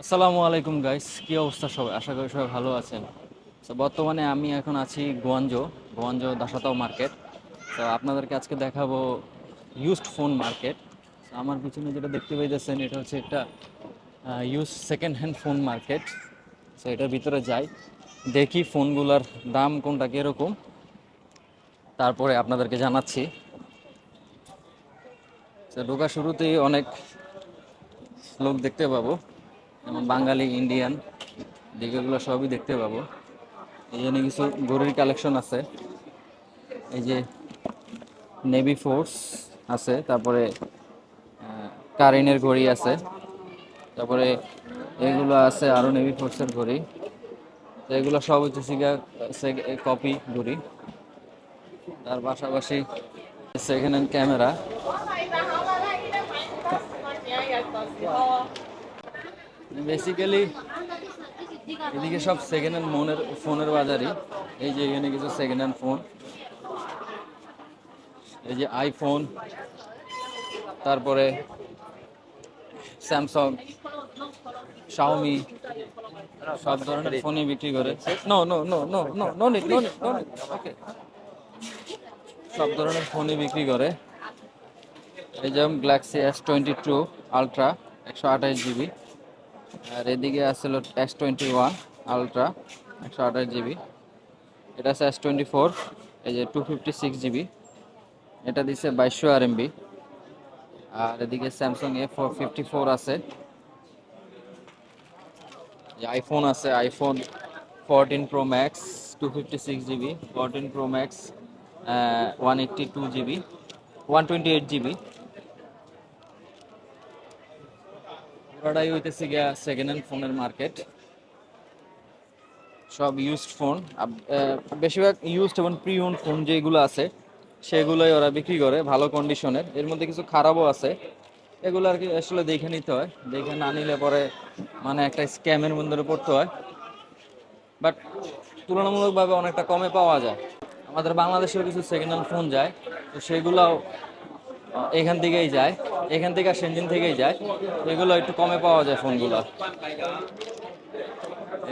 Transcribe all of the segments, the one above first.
আসসালামু আলাইকুম গাইস কি অবস্থা সবাই? আশা করি সবাই ভালো আছেন। তো বর্তমানে আমি এখন আছি গোয়াঞ্জো গোয়াঞ্জো দাসাতাও মার্কেট। তো আপনাদেরকে আজকে দেখাবো ইউজড ফোন মার্কেট আমার পিছনে যেটা দেখতে পাইতেছেন, এটা হচ্ছে একটা use second hand phone market তো এটার ভিতরে যাই, দেখি ফোনগুলোর দাম কোনটা কীরকম। তারপরে আপনাদেরকে জানাচ্ছি। তো ঢোকা শুরুতেই অনেক লোক দেখতে পাবো। যেমন বাঙালি, ইন্ডিয়ান দিকেগুলো সবই দেখতে পাবো। এই জন্য কিছু ঘড়ির কালেকশন আছে। এই যে নেভি ফোর্স আছে, তারপরে কারেনের ঘড়ি আছে। তারপরে এগুলো আছে আরও নেভি ফোর্সের ঘড়ি। তো এগুলো সব হচ্ছে সিগা কপি ঘড়ি। তার পাশাপাশি সেকেন্ড হ্যান্ড ক্যামেরা বেসিক্যালি এদিকে সব সেকেন্ড হ্যান্ড ফোনের ফোনের বাজারই। এই যে এখানে কিছু সেকেন্ড হ্যান্ড ফোন এই যে আইফোন তারপরে স্যামসাং শাওমি সব ধরনের ফোনই বিক্রি করে। No no no no no no neat no no okay সব ধরনের ফোনই বিক্রি করে। এই যেমন Galaxy S twenty two ultra একশো আঠাশ জিবি আর এদিকে আসছিল এস টোয়েন্টি ওয়ান আলট্রা একশো আঠাশ জিবি। এটা আছে এস টোয়েন্টি ফোর এই যে টু ফিফটি সিক্স জিবি। এটা দিচ্ছে বাইশশো আর এমবি আর এদিকে Samsung A four fifty four আছে আইফোন আছে iPhone fourteen pro max two fifty six GB fourteen pro max one eighty two GB one twenty eight GB. পুরোটাই হইতেছে গিয়া সেকেন্ড হ্যান্ড ফোনের মার্কেট সব ইউজড ফোন বেশিরভাগ ইউজড এবং pre on phone যেগুলো আছে, সেগুলোই ওরা বিক্রি করে ভালো কন্ডিশনের এর মধ্যে কিছু খারাপও আছে। এগুলো আর কি আসলে দেখে নিতে হয়। দেখে না নিলে পরে মানে একটা স্ক্যামের মধ্যে পড়তে হয়। বাট তুলনামূলকভাবে অনেকটা কমে পাওয়া যায়। আমাদের বাংলাদেশেও কিছু সেকেন্ড হ্যান্ড ফোন যায়। তো সেগুলাও এখান থেকেই যায়, এখান থেকে আর সেনজিন থেকেই যায়। এগুলো একটু কমে পাওয়া যায় ফোনগুলো।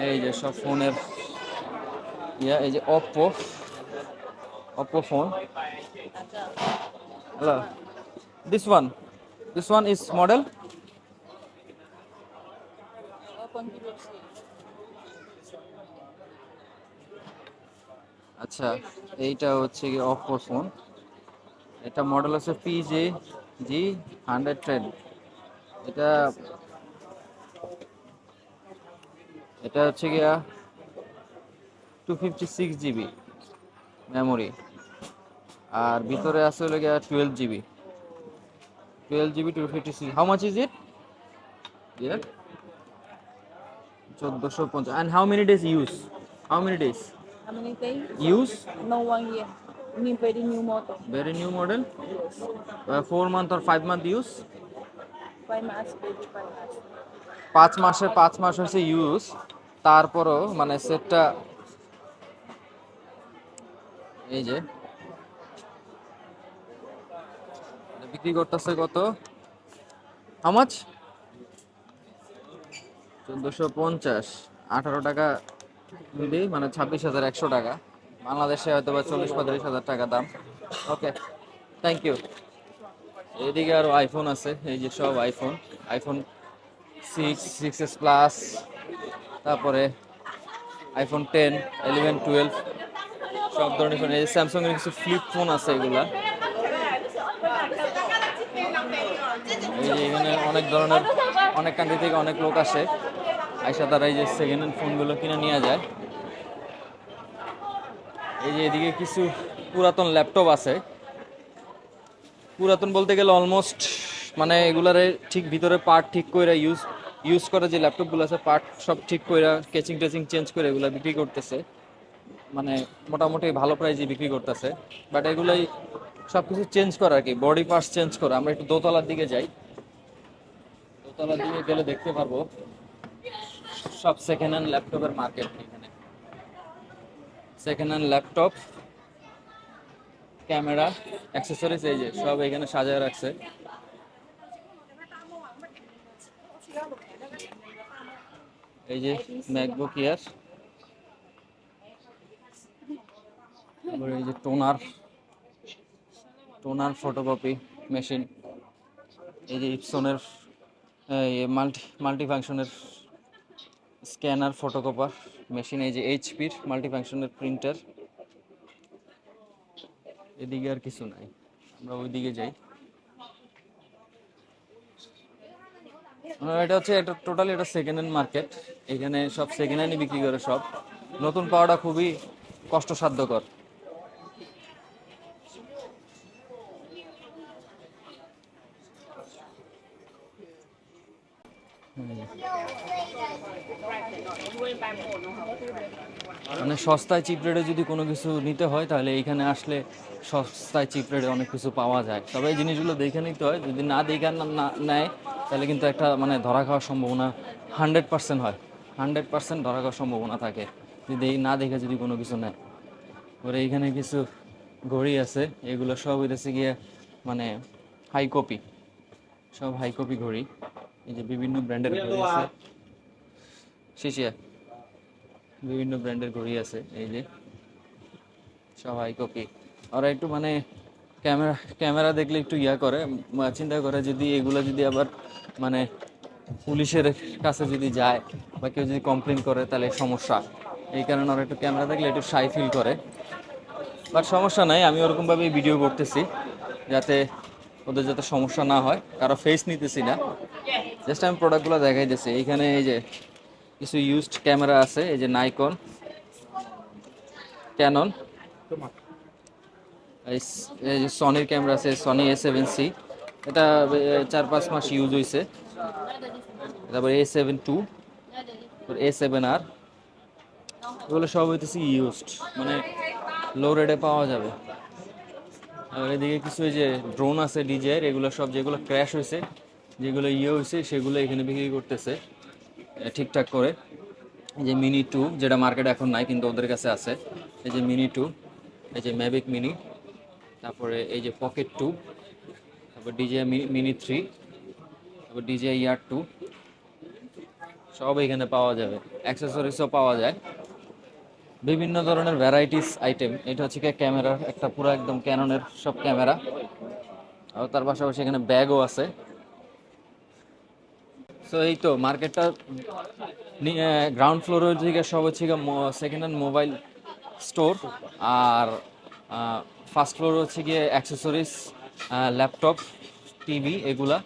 এই যে সব ফোনের ইয়া, এই যে Oppo Oppo phone hello this one this one is model আচ্ছা এইটা হচ্ছে কি অপ্পোর ফোন এটা মডেল আছে P J G hundred ten এটা এটা হচ্ছে গিয়া two fifty six GB memory আর ভিতরে আছে হলো গিয়া twelve GB twelve GB two fifty six how much is it চোদ্দোশো পঞ্চাশ। And how many days use how many days? Use No one year. Mean very new model. very new model uh, four month or five month use Five months, baby, five months. পাঁচ মাসে পাঁচ মাস হচ্ছে use তারপরও মানে সেটটা এই যে বিক্রি করতেছে কত হামাচ চোদ্দোশো পঞ্চাশ আঠারো টাকা দিলি মানে ছাব্বিশ হাজার একশো টাকা বাংলাদেশে হয়তো বা চল্লিশ পঁয়তাল্লিশ হাজার টাকা দাম। ওকে থ্যাংক ইউ এদিকে আরও আইফোন আছে, এই যে সব iPhone iPhone six six S plus তারপরে আইফোন টেন ইলেভেন টুয়েলভ সব ধরনের ফোন এই যে স্যামসং এর কিছু ফ্লিপ ফোন আছে এগুলা। এই যে এখানে অনেক ধরনের, অনেক কান্ট্রি থেকে অনেক লোক আসে, আইসা তারা এই যে সেকেন্ড হ্যান্ড ফোনগুলো কিনে নিয়ে যায়। এই যে এদিকে কিছু পুরাতন ল্যাপটপ আছে। পুরাতন বলতে গেলে অলমোস্ট মানে এগুলারে ঠিক ভিতরে পার্ট ঠিক করে ইউজ ইউজ করা যে ল্যাপটপগুলো আছে পার্ট সব ঠিক করে কেচিং টেচিং চেঞ্জ করে এগুলো বিক্রি করতেছে। মানে মোটামুটি ভালো প্রাইজে বিক্রি করতেছে। বাট এগুলাই সব কিছু চেঞ্জ করা আর কি বডি পার্টস চেঞ্জ করা। আমরা একটু দোতলার দিকে যাই। দোতলার দিকে গেলে দেখতে পারব। সব সেকেন্ড হ্যান্ড ল্যাপটপের market second hand laptop camera accessories এই যে সব এখানে সাজায় রাখছে। এই যে ম্যাকবুক ইয়ার এই যে টোনার টোনার ফটোকপি মেশিন এই যে ইপসনের মাল্টি মাল্টি ফাংশনের স্ক্যানার, ফটোকপার, মেশিন, এই যে এইচপির মাল্টিফাংশনের প্রিন্টার। এদিকে আর কিছু নাই, আমরা ওইদিকে যাই। এটা হচ্ছে এটা টোটালি এটা সেকেন্ড হ্যান্ড মার্কেট এখানে সব সেকেন্ড হ্যান্ডই বিক্রি করে সব। নতুন পাওয়াটা খুবই কষ্টসাধ্যকর। মানে সস্তায় চিপ রেটে যদি কোনো কিছু নিতে হয়, তাহলে এইখানে আসলে সস্তায় চিপ রেটে অনেক কিছু পাওয়া যায়। তবে এই জিনিসগুলো দেখে নিতে হয়। যদি না দেখে না নেয়, তাহলে কিন্তু একটা মানে ধরা খাওয়ার সম্ভাবনা হান্ড্রেড পার্সেন্ট হয়। হান্ড্রেড পার্সেন্ট ধরা খাওয়ার সম্ভাবনা থাকে। যদি না দেখে যদি কোনো কিছু নেয়। ওরে এইখানে কিছু ঘড়ি আছে। এগুলো সব হইতেছে গিয়ে মানে হাই কপি সব হাই কপি ঘড়ি। এই যে বিভিন্ন ব্র্যান্ডের ঘড়ি আছে। শিশিয়া বিভিন্ন ব্র্যান্ডের ঘড়ি আছে এই যে। সব হাই কপি ওরা একটু মানে ক্যামেরা ক্যামেরা দেখলে একটু ইয়া করে চিন্তা করে যদি এগুলো যদি আবার মানে পুলিশের কাছে যদি যায় বা কেউ যদি কমপ্লেন করে তাহলে সমস্যা। এই কারণে ওরা একটু ক্যামেরা দেখলে একটু সাই ফিল করে। বাট সমস্যা নাই আমি ওরকমভাবেই ভিডিও করতেছি যাতে ওদের যাতে সমস্যা না হয়। কারও ফেস নিতেছি না। জাস্ট আমি প্রোডাক্টগুলো দেখাইতেছি এইখানে এই যে কিছু ইউজড ক্যামেরা আছে, এই যে নাইকন ক্যানন এই যে সনির ক্যামেরা আছে সনি এ সেভেন সি এটা চার পাঁচ মাস ইউজ হয়েছে তারপর A seven two A seven আর এগুলো সব হইতেছে ইউজড মানে লো রেটে পাওয়া যাবে। আর এদিকে কিছু এই যে ড্রোন আছে ডিজের এগুলো সব যেগুলো ক্র্যাশ হয়েছে যেগুলো ইয়ে হয়েছে সেগুলো এখানে বিক্রি করতেছে ঠিকঠাক করে। এই যে মিনি টু যেটা মার্কেটে এখন নাই, কিন্তু ওদের কাছে আছে। এই যে মিনি টু এই যে ম্যাভিক মিনি তারপরে এই যে পকেট টু তারপর ডিজে মিনি থ্রি তারপর ডিজে ইয়ার টু সব এখানে পাওয়া যাবে। অ্যাক্সেসরিজও পাওয়া যায়। বিভিন্ন ধরনের ভ্যারাইটিস আইটেম এটা হচ্ছে ক্যামেরা একটা পুরো একদম ক্যাননের সব ক্যামেরা আর তার পাশাপাশি এখানে ব্যাগও আছে। সো এই তো মার্কেটটা গ্রাউন্ড ফ্লোরের দিকে সব হচ্ছে সেকেন্ড হ্যান্ড মোবাইল স্টোর আর ফার্স্ট ফ্লোর হচ্ছে গিয়ে অ্যাক্সেসরিজ ল্যাপটপ টিভি এগুলা।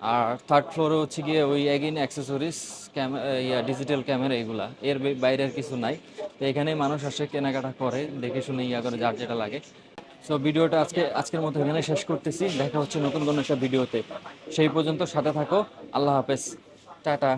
আর থার্ড ফ্লোরে হচ্ছে গিয়ে ওই again accessories camera yeah digital camera এগুলা। এর বে- বাইরে আর কিছু নাই। তো এখানেই মানুষ আসে, কেনাকাটা করে, দেখে শুনে ইয়া করে, যার যেটা লাগে। সো ভিডিওটা আজকে, আজকের মতো এখানে শেষ করতেছি। দেখা হচ্ছে নতুন কোনো একটা ভিডিওতে। সেই পর্যন্ত সাথে থাকো। আল্লাহ হাফেজ। টাটা।